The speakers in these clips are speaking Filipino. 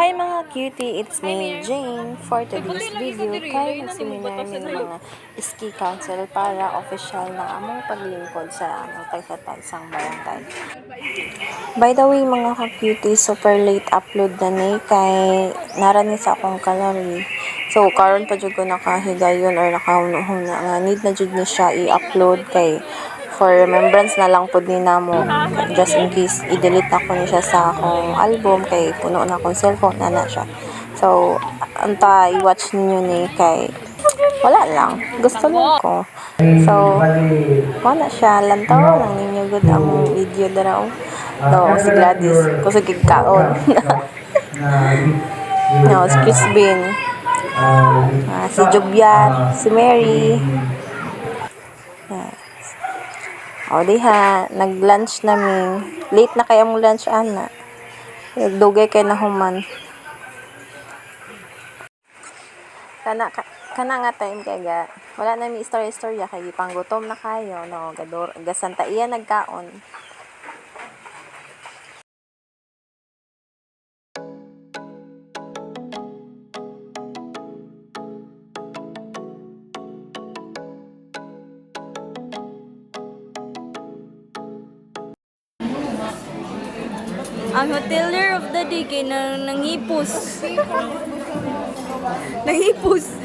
Hi mga cutie, it's me, Jane. For today's video, kay mag-seminar ng mga ski council para official na among paglingkod sa among tagsa-tagsang barangay. By the way mga ka-cutie, super late upload na ni kay narani sa akong calorie. So, karon pa jud ko nakahigayon or nakahuno-huno nga need na jud ni siya i-upload kay for remembrance na lang pod ni namo just in case i-delete ako ni siya sa akong album kay puno na akong cellphone na na siya. So anta i-watch ninyo ni kay wala lang. Gusto lang ko. So wala siya. Lantaw lang ninyo good ang video daraw no si Gladys kusog kaon. No si Crispin. Ah, si Jobyat si Mary O diha, nag-lunch namin. Late na kaya mong lunch, ana. Dugay kay na human. Kana, ka, kana nga time kay ga. Wala na mi istorya-istorya kay gipanggutom na kayo, no. Gador, gasanta iya nagkaon. Ang hotelier of the day kay nang nangipos. nangipos.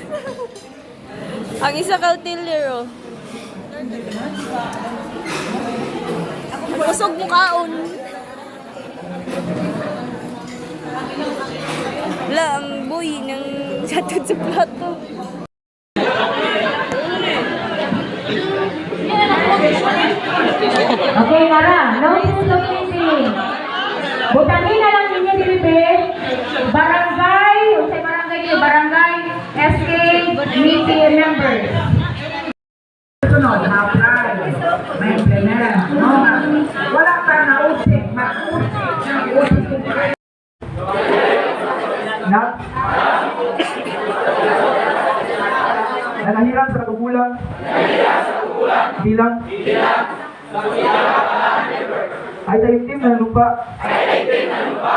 Ang isa ka hotelier oh. Kusog mo kaon. Wala, ang boy nang satod sa plato. Okay, Nara. No use of kissing. Butangin na lang ninyo dilibe. Barangay, unsay barangay niyo? Barangay SK Meeting Members. Sunod, apply. May implement. No? Wala pa na usik. Mag-usik. na nanahirang sa katugulan bilang ay taimtim na lupa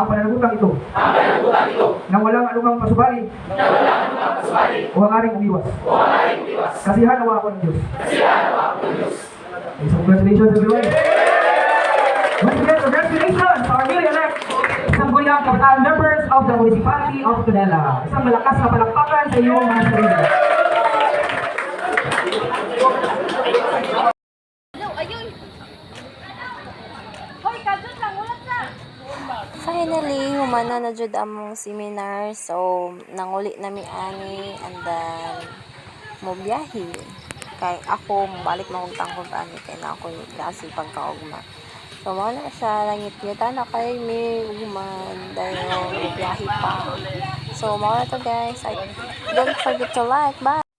ang pananagutan ito nang walang anumang pasubali o hangaring umiwas. Kasihan nawa ako ng Diyos. Okay, so congratulations everyone. Once again, congratulations to our newly elect Sangguniang Kabataan members of the Municipality of Canela. Isang malakas na palakpakan sa iyong mga sarili. Finally, humana na jud among seminar. So, nanguli na mi ani and then mo biyahe. Kay ako balik mo kong tangkog ani kay na ako klase pagkaugma. So, mao na siya langit ngita na kay mi ugman dayon biyahe pa. So, mao na to guys. I, don't forget to like. Bye.